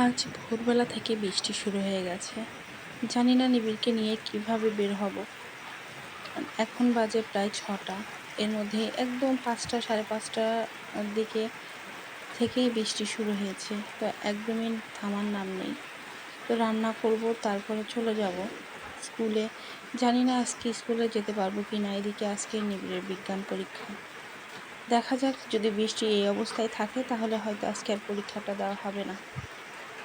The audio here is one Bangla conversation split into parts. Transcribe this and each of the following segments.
আজ ভোরবেলা থেকে বৃষ্টি শুরু হয়ে গেছে। জানি না নিবিড়কে নিয়ে কীভাবে বের হব। এখন বাজে প্রায় ছটা। এর মধ্যে একদম পাঁচটা, সাড়ে পাঁচটার দিকে থেকেই বৃষ্টি শুরু হয়েছে। তো একদমই থামার নাম নেই। তো রান্না করব, তারপরে চলে যাব স্কুলে। জানি না আজকে স্কুলে যেতে পারব কি না এদিকে আজকে নিবিড়ের বিজ্ঞান পরীক্ষা। দেখা যাক, যদি বৃষ্টি এই অবস্থায় থাকে, তাহলে হয়তো আজকে আর পরীক্ষাটা দেওয়া হবে না।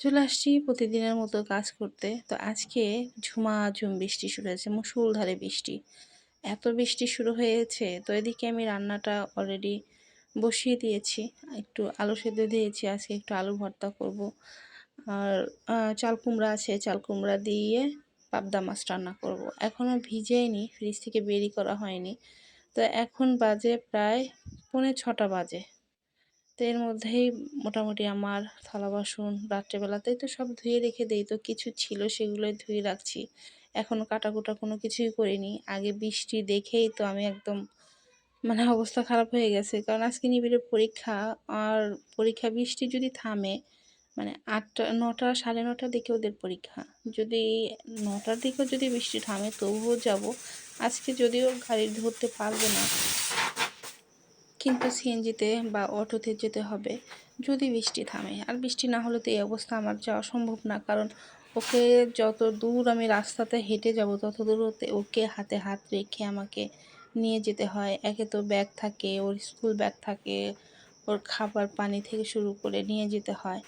চলে আসছি প্রতিদিনের মতো কাজ করতে। তো আজকে ঝুমাঝুম বৃষ্টি শুরু হয়েছে মুসুলধারে বৃষ্টি। এত বৃষ্টি শুরু হয়েছে, তো এদিকে আমি রান্নাটা অলরেডি বসিয়ে দিয়েছি। একটু আলু সেদ্ধ দিয়েছি, আজকে একটু আলু ভর্তা করব। আর চাল কুমড়া আছে, চাল কুমড়া দিয়ে পাবদা মাছ রান্না করব। এখনও ভিজেইনি ফ্রিজ থেকে বেরি করা হয়নি। তো এখন বাজে প্রায় পৌনে ছটা বাজে। তো এর মধ্যেই মোটামুটি আমার থালা বাসন রাত্রেবেলাতেই তো সব ধুয়ে রেখে দেই, তো কিছু ছিল সেগুলোই ধুয়ে রাখছি। এখনও কাটাকুটা কোনো কিছুই করিনি। আগে বৃষ্টি দেখেই তো আমি একদম মানে অবস্থা খারাপ হয়ে গেছে। কারণ আজকে নিবিড়ের পরীক্ষা, আর পরীক্ষা বৃষ্টি যদি থামে মানে আটটা, নটা, সাড়ে নটার দিকে ওদের পরীক্ষা। যদি নটার দিকেও যদি বৃষ্টি থামে, তবুও যাব। আজকে যদিও গাড়ি ধরতে পারব না কিন্তু সিএনজিতে বা অটোতে যেতে হবে। যদি বৃষ্টি থামে, আর বৃষ্টি না হলে তো এই অবস্থা আমার যাওয়া সম্ভব না। কারণ ওকে যত দূর আমি রাস্তাতে হেঁটে যাব, তত দূরতে ওকে হাতে হাত রেখে আমাকে নিয়ে যেতে হয়। একে তো ব্যাগ থাকে, ওর স্কুল ব্যাগ থাকে, ওর খাবার পানি থেকে শুরু করে নিয়ে যেতে হয়।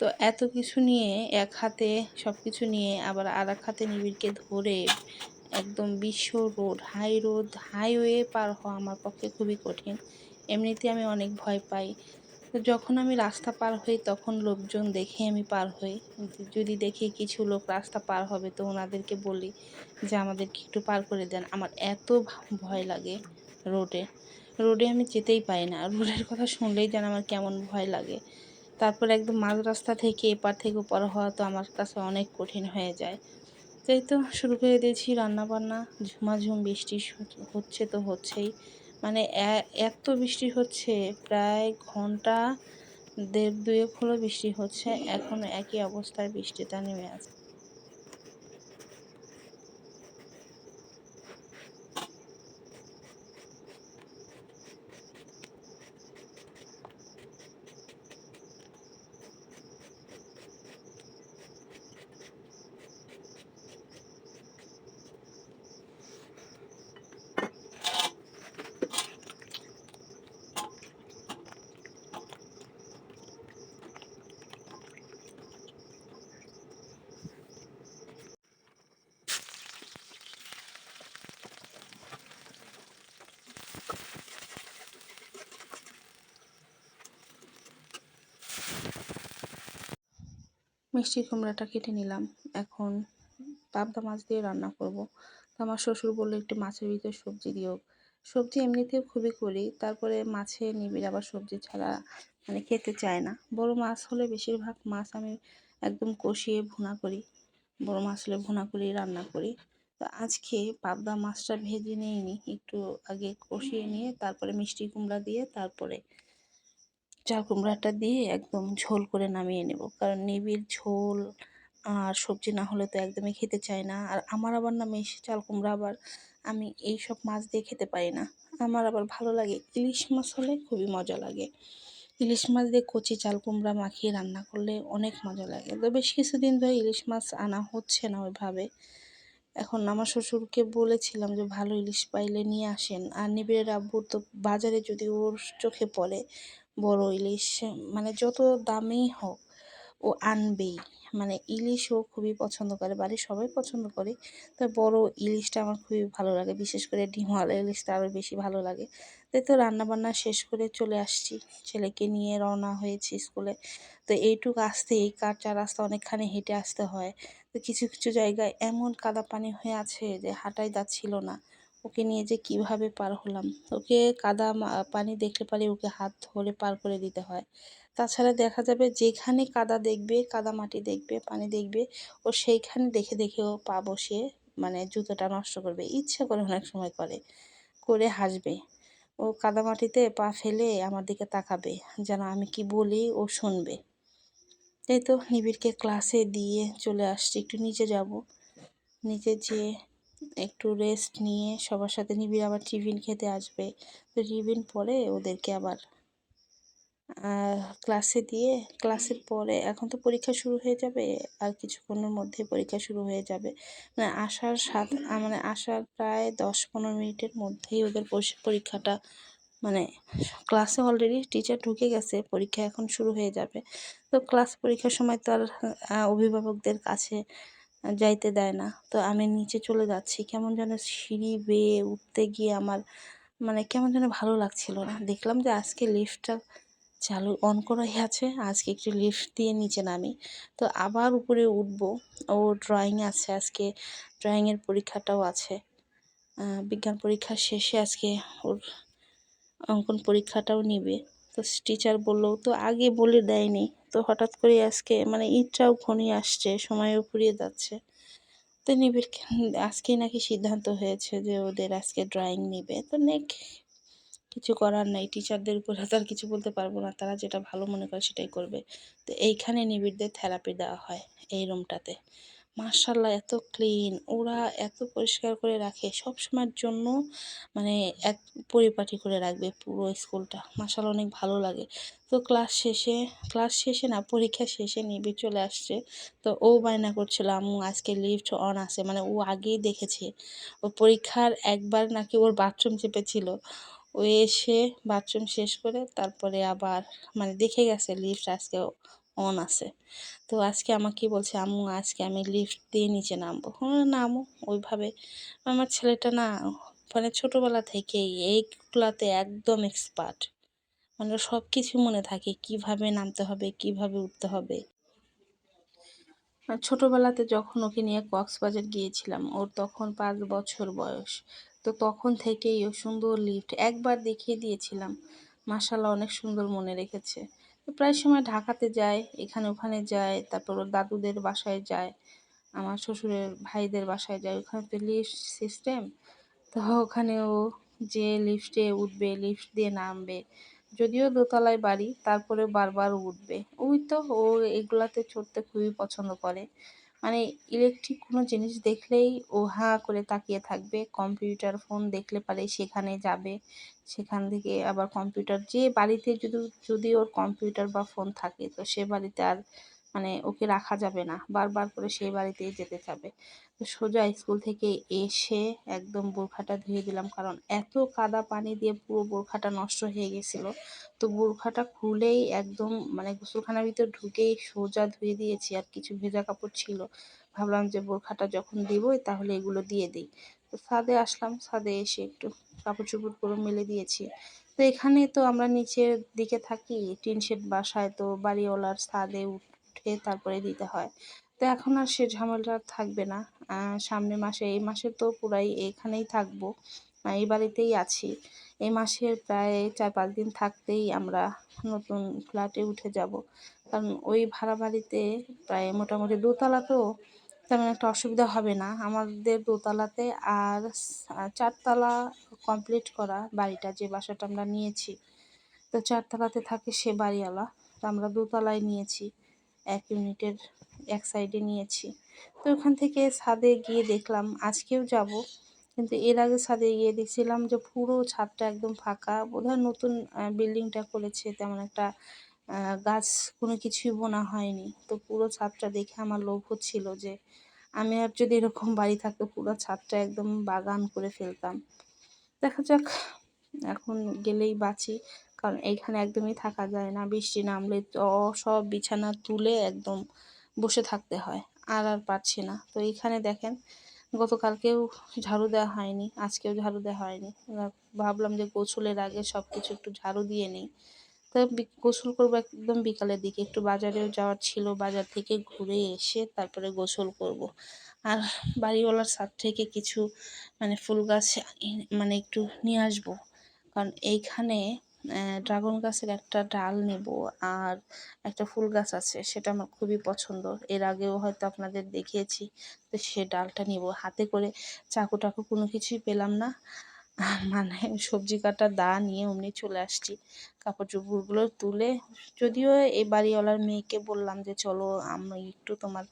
তো এত কিছু নিয়ে, এক হাতে সব কিছু নিয়ে আবার আর এক হাতে নিবিড়কে ধরে একদম বিশ্ব রোড, হাই রোড, হাইওয়ে পার হওয়া আমার পক্ষে খুবই কঠিন। এমনিতে আমি অনেক ভয় পাই। যখন আমি রাস্তা পার হই, তখন লোকজন দেখে আমি পার হই। যদি দেখি কিছু লোক রাস্তা পার হবে, তো ওনাদেরকে বলি যে, আমাদেরকে একটু পার করে দেন। আমার এত ভয় লাগে রোডে। রোডে আমি যেতেই পাই না। রোডের কথা শুনলেই যেন আমার কেমন ভয় লাগে। তারপর একদম মাঝ রাস্তা থেকে এপার থেকে ওপার হওয়া তো আমার কাছে অনেক কঠিন হয়ে যায়। তাই তো শুরু করে দিয়েছি রান্নাবান্না। ঝুমাঝুম বৃষ্টি হচ্ছে তো হচ্ছেই। মানে এত বৃষ্টি হচ্ছে, প্রায় ঘণ্টা দেড় দুয়েক হলো বৃষ্টি হচ্ছে, এখন একই অবস্থায় বৃষ্টিটা নেমে আছে। মিষ্টি কুমড়াটা কেটে নিলাম। এখন পাবদা মাছ দিয়ে রান্না করব। আমার শ্বশুর বলল, একটু মাছের ভিতরে সবজি দিও। সবজি এমনিতেও খুবই করি, তারপরে মাছে নিবিড় আবার সবজি ছাড়া মানে খেতে চায় না। বড় মাছ হলে বেশিরভাগ মাছ আমি একদম কষিয়ে ভুনা করি। বড় মাছ হলে ভুনা করি রান্না করি। তো আজকে পাবদা মাছটা ভেজে নিয়ে নিই একটু আগে কষিয়ে নিয়ে তারপরে মিষ্টি কুমড়া দিয়ে তারপরে চাল কুমড়াটা দিয়ে একদম ঝোল করে নামিয়ে নেব। কারণ নিবিড় ঝোল আর সবজি না হলে তো একদমই খেতে চায় না। আর আমার আবার না মিষ্টি চাল কুমড়া আবার আমি এই সব মাছ দিয়ে খেতে পারি না। আমার আবার ভালো লাগে। ইলিশ মাছ হলে খুবই মজা লাগে। ইলিশ মাছ দিয়ে কচি চাল কুমড়া মাখিয়ে রান্না করলে অনেক মজা লাগে। তো বেশ কিছুদিন ধরে ইলিশ মাছ আনা হচ্ছে না ওইভাবে। এখন আমার শ্বশুরকে বলেছিলাম যে, ভালো ইলিশ পাইলে নিয়ে আসেন। আর নিবিড়ের আব্বুর তো বাজারে যদি ওর চোখে পড়ে বড় ইলিশ মানে যত দামেই হোক ও আনবেই। মানে ইলিশ ও খুবই পছন্দ করে, বাড়ির সবাই পছন্দ করে। তো বড় ইলিশটা আমার খুবই ভালো লাগে, বিশেষ করে ডিমওয়ালা ইলিশটা আরও বেশি ভালো লাগে। তাই তো রান্নাবান্না শেষ করে চলে আসছি, ছেলেকে নিয়ে রওনা হয়েছি স্কুলে। তো এইটুক আসতে, এই কাঁচা রাস্তা অনেকখানি হেঁটে আসতে হয়। তো কিছু কিছু জায়গায় এমন কাদা পানি হয়ে আছে যে হাঁটাই যাচ্ছিল না। ওকে নিয়ে যে কীভাবে পার হলাম। ওকে কাদা পানি দেখলে পারে ওকে হাত ধরে পার করে দিতে হয়। তাছাড়া দেখা যাবে যেখানে কাদা দেখবে, কাদা মাটি দেখবে, পানি দেখবে, ও সেইখানে দেখে দেখে ও পা বসিয়ে মানে জুতোটা নষ্ট করবে। ইচ্ছা করে অনেক সময় করে করে হাসবে। ও কাদামাটিতে পা ফেলে আমার দিকে তাকাবে, যেন আমি কি বলি ও শুনবে। এই তো নিবিড়কে ক্লাসে দিয়ে চলে আসছি। একটু নিচে যাব। নিচে যেয়ে একটু রেস্ট নিয়ে সবার সাথে নিবিড় আবার টিফিন খেতে আসবে। তো টিফিন পরে ওদেরকে আবার ক্লাসে দিয়ে ক্লাসের পরে এখন তো পরীক্ষা শুরু হয়ে যাবে, আর কিছুক্ষণের মধ্যে পরীক্ষা শুরু হয়ে যাবে। মানে আসার সাত মানে আসার প্রায় দশ পনেরো মিনিটের মধ্যেই ওদের পরীক্ষাটা মানে ক্লাসে অলরেডি টিচার ঢুকে গেছে, পরীক্ষা এখন শুরু হয়ে যাবে। তো ক্লাস পরীক্ষার সময় তো আর অভিভাবকদের কাছে যাইতে দেয় না। তো আমি নিচে চলে যাচ্ছি। কেমন যেন সিঁড়ি বেয়ে উঠতে গিয়ে আমার মানে কেমন যেন ভালো লাগছিল না। দেখলাম যে আজকে লিফটটা চালু অন করাই আছে। আজকে একটু লিফট দিয়ে নিচে নামি। তো আবার উপরে উঠবো। ও ড্রয়িং আছে আজকে। ড্রয়িংয়ের পরীক্ষাটাও আছে। বিজ্ঞান পরীক্ষা শেষে আজকে ওর অঙ্কন পরীক্ষাটাও নিবে। তো টিচার বলল তো আগে বলে দেয়নি। তো হঠাৎ করে আজকে মানে ঈদটাও ঘনিয়ে আসছে সময়ও ফুরিয়ে যাচ্ছে। তো নিবিড় আজকেই নাকি সিদ্ধান্ত হয়েছে যে ওদের আজকে ড্রয়িং নিবে। তো নেক, কিছু করার নাই। টিচারদের উপর তো আর কিছু বলতে পারব না। তারা যেটা ভালো মনে করে সেটাই করবে। তো এইখানে নিবিড়দের থেরাপি দেওয়া হয়, এই রুমটাতে মার্শাল্লাহ এত ক্লিন ওরা এত পরিষ্কার করে রাখে সব সময়ের জন্য মানে এক পরিপাটি করে রাখবে পুরো স্কুলটা। মার্শাল্লাহ অনেক ভালো লাগে। তো ক্লাস শেষে ক্লাস শেষে না, পরীক্ষা শেষে নিবি চলে আসছে। তো ও বায়না করছিল, আম্মু, আজকে লিফট অন আছে। মানে ও আগেই দেখেছে। ও পরীক্ষার একবার নাকি ওর বাথরুম চেপেছিল। ও এসে বাথরুম শেষ করে তারপরে আবার মানে দেখে গেছে লিফট আজকে অন আছে। তো আজকে আমাকে বলছে, আম্মু, আজকে আমি লিফট দিয়ে নিচে নামবো। হ্যাঁ নামো ওইভাবে আমার ছেলেটা না মানে ছোটোবেলা থেকেই এইগুলাতে একদম এক্সপার্ট মানে সব কিছু মনে থাকে, কীভাবে নামতে হবে, কীভাবে উঠতে হবে। ছোটোবেলাতে যখন ওকে নিয়ে কক্সবাজার গিয়েছিলাম, ওর তখন পাঁচ বছর বয়স। তো তখন থেকেই ও সুন্দর লিফট একবার দেখিয়ে দিয়েছিলাম। মাসাল্লাহ অনেক সুন্দর মনে রেখেছে। প্রায় সময় ঢাকাতে যায়, এখানে ওখানে যায়, তারপর ওর দাদুদের বাসায় যায়, আমার শ্বশুরের ভাইদের বাসায় যায়। ওখানে তো লিফট সিস্টেম, তো ওখানে ও যে লিফটে উঠবে, লিফট দিয়ে নামবে। যদিও দোতলায় বাড়ি তারপরে বারবার উঠবে। ওই তো ও এগুলাতে চড়তে খুবই পছন্দ করে। মানে ইলেকট্রিক কোনো জিনিস দেখলেই ও হা করে তাকিয়ে থাকবে। কম্পিউটার ফোন দেখলে পারে সেখানে যাবে, সেখান থেকে আবার কম্পিউটার যে বাড়িতে যদি যদি ওর কম্পিউটার বা ফোন থাকে, তো সে বাড়িতে আর মানে ওকে রাখা যাবে না। বারবার করে সেই বাড়িতেই যেতে যাবে তো সোজা স্কুল থেকে এসে একদম বোরখাটা ধুয়ে দিলাম। কারণ এত কাদা পানি দিয়ে পুরো বোরখাটা নষ্ট হয়ে গেছিল। তো বোরখাটা খুলেই একদম মানে গোসলখানার ভিতর ঢুকেই সোজা ধুয়ে দিয়েছি। আর কিছু ভেজা কাপড় ছিল। ভাবলাম যে বোরখাটা যখন দিবই তাহলে এগুলো দিয়ে দিই। তো ছাদে আসলাম। ছাদে এসে একটু কাপড় চোপড় করে মেলে দিয়েছি। তো এখানে তো আমরা নিচের দিকে থাকি। টিন শেড বাসায় তো বাড়িওয়ালার ছাদে উঠে তারপরে দিতে হয়। তো এখন আর সে ঝামেলাটা থাকবে না। সামনের মাসে, এই মাসে তো পুরাই এখানেই থাকব। এই বাড়িতেই আছি। এই মাসের প্রায় চার পাঁচ দিন থাকতেই আমরা নতুন ফ্ল্যাটে উঠে যাব। কারণ ওই ভাড়া বাড়িতে প্রায় মোটামুটি দোতলা তো তেমন একটা অসুবিধা হবে না। আমাদের দোতলাতে আর চারতলা কমপ্লিট করা বাড়িটা, যে বাসাটা আমরা নিয়েছি। তো চারতলাতে থাকে সে বাড়িওয়ালা। তো আমরা দোতলায় নিয়েছি। এক ইউনিটের এক সাইডে নিয়েছি। তো ওখান থেকে ছাদে গিয়ে দেখলাম, আজকেও যাব। কিন্তু এর আগে ছাদে গিয়ে দেখছিলাম যে পুরো ছাদটা একদম ফাঁকা। বোধহয় নতুন বিল্ডিংটা করেছে, তেমন একটা গাছ কোনো কিছুই বোনা হয়নি। তো পুরো ছাদটা দেখে আমার লোভ হচ্ছিল যে আমি আর যদি এরকম বাড়ি থাকতো, পুরো ছাদটা একদম বাগান করে ফেলতাম। দেখা যাক, এখন গেলেই বাঁচি। কারণ এইখানে একদমই থাকা যায় না। বৃষ্টি নামলে সব বিছানা তুলে একদম বসে থাকতে হয়, আর আর পারছি না। তো এইখানে দেখেন, গতকালকেও ঝাড়ু দেওয়া হয়নি, আজকেও ঝাড়ু দেওয়া হয়নি। ভাবলাম যে গোসলের আগে সব কিছু একটু ঝাড়ু দিয়ে নিই। তো গোসল করব একদম বিকালের দিকে, একটু বাজারেও যাওয়ার ছিল, বাজার থেকে ঘুরে এসে তারপরে গোসল করব। আর বাড়িওয়ালার ছাদ থেকে কিছু মানে ফুল গাছ মানে একটু নিয়ে আসব। কারণ এইখানে ড্রাগন গাছের একটা ডাল নেব আর একটা ফুল গাছ আছে, সেটা আমার খুবই পছন্দ। এর আগেও হয়তো আপনাদের দেখিয়েছি, তো সে ডালটা নিব। হাতে করে চাকু টাকু কোনো কিছুই পেলাম না। মানে সবজি কাটা দা নিয়ে অমনি চলে আসছি। কাপড় চোপড়গুলো তুলে, যদিও এই বাড়িওয়ালার মেয়েকে বললাম যে, চলো আমি একটু তোমার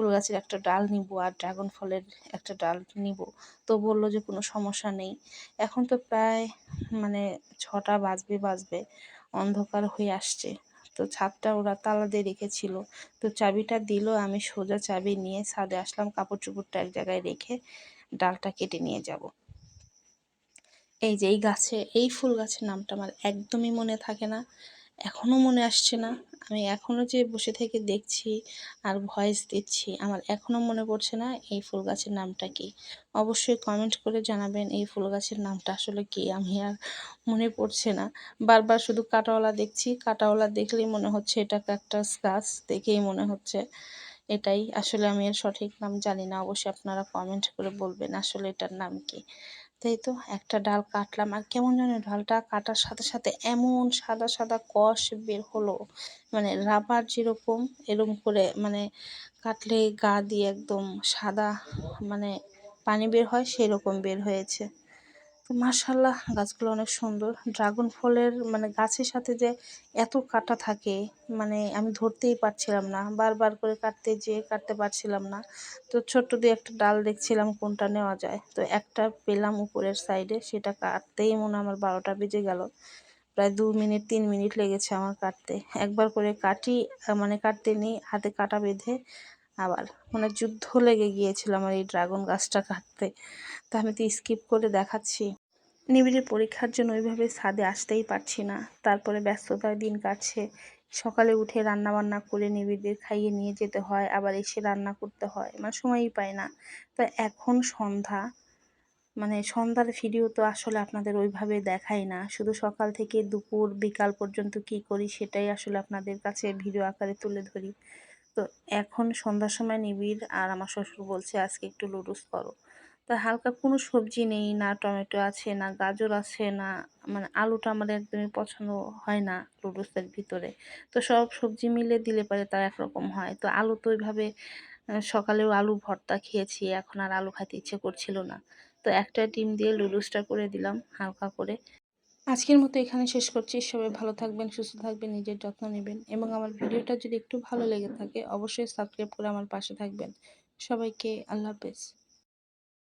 ফুল গাছের একটা ডাল নিব আর ড্রাগন ফলের একটা ডাল নিব। তো বলল যে, কোনো সমস্যা নেই। এখন তো প্রায় মানে ছটা বাজবে বাজবে, অন্ধকার হয়ে আসছে। তো ছাদটা ওরা তালা দিয়ে রেখেছিল। তো চাবিটা দিল, আমি সোজা চাবি নিয়ে ছাদে আসলাম কাপড় চোপড়টা এক জায়গায় রেখে ডালটা কেটে নিয়ে যাব। এই যে, এই গাছে, এই ফুল গাছের নামটা আমার একদমই মনে থাকে না। এখনও মনে আসছে না। আমি এখনও যে বসে থেকে দেখছি আর ভয়েস দিচ্ছি, আমার এখনও মনে পড়ছে না এই ফুল গাছের নামটা কি। অবশ্যই কমেন্ট করে জানাবেন এই ফুল গাছের নামটা আসলে কি, আমি আর মনে পড়ছে না। বারবার শুধু কাটাওয়ালা দেখছি, কাটাওয়ালা দেখলেই মনে হচ্ছে এটা ক্যাকটাস গাছ, দেখেই মনে হচ্ছে এটাই। আসলে আমি এর সঠিক নাম জানি না, অবশ্যই আপনারা কমেন্ট করে বলবেন আসলে এটার নাম কি। তাই তো একটা ডাল কাটলাম আর কেমন যেন ডালটা কাটার সাথে সাথে এমন সাদা সাদা কষ বের হলো। মানে রাবার যেরকম, এরকম করে মানে কাটলে গা দিয়ে একদম সাদা মানে পানি বের হয়, সেরকম বের হয়েছে। তো মার্শাল্লাহ গাছগুলো অনেক সুন্দর। ড্রাগন ফলের মানে গাছের সাথে যে এত কাটা থাকে মানে আমি ধরতেই পারছিলাম না। বারবার করে কাটতে যেয়ে কাটতে পারছিলাম না। তো ছোট্ট দিয়ে একটা ডাল দেখছিলাম কোনটা নেওয়া যায়। তো একটা পেলাম উপরের সাইডে, সেটা কাটতেই মনে আমার বারোটা বেজে গেল। প্রায় দু মিনিট, তিন মিনিট লেগেছে আমার কাটতে। একবার করে কাটি মানে কাটতে নিই, হাতে কাটা বেঁধে আবার। মানে যুদ্ধ লেগে গিয়েছিল আমার এই ড্রাগন গাছটা কাটতে। তো আমি তো স্কিপ করে দেখাচ্ছি। নিবিড়ের পরীক্ষার জন্য ওইভাবে ছাদে আসতেই পারছি না। তারপরে ব্যস্ততার দিন কাটছে। সকালে উঠে রান্না বান্না করে নিবিড়দের খাইয়ে নিয়ে যেতে হয়, আবার এসে রান্না করতে হয়। মানে সময়ই পায় না। তো এখন সন্ধ্যা। মানে সন্ধ্যার ভিডিও তো আসলে আপনাদের ওইভাবে দেখাই না। শুধু সকাল থেকে দুপুর, বিকাল পর্যন্ত কি করি সেটাই আসলে আপনাদের কাছে ভিডিও আকারে তুলে ধরি। তো এখন সন্ধ্যার সময় নিবিড় আর আমার শ্বশুর বলছে, আজকে একটু লুডুস করো। তো হালকা কোনো সবজি নেই, না টমেটো আছে, না গাজর আছে, না মানে আলুটা আমার একদমই পছন্দ হয় না লুডুসের ভিতরে। তো সব সবজি মিলে দিলে পারে তা একরকম হয়। তো আলু তো ওইভাবে সকালেও আলু ভর্তা খেয়েছি, এখন আর আলু খাইতে ইচ্ছে করছিল না। তো একটা ডিম দিয়ে লুডুসটা করে দিলাম হালকা করে। আজকের মতো এখানে শেষ করছি। সবাই ভালো থাকবেন, সুস্থ থাকবেন, নিজের যত্ন নেবেন এবং আমার ভিডিওটা যদি একটু ভালো লেগে থাকে, অবশ্যই সাবস্ক্রাইব করে আমার পাশে থাকবেন। সবাইকে আল্লাহ হাফেজ।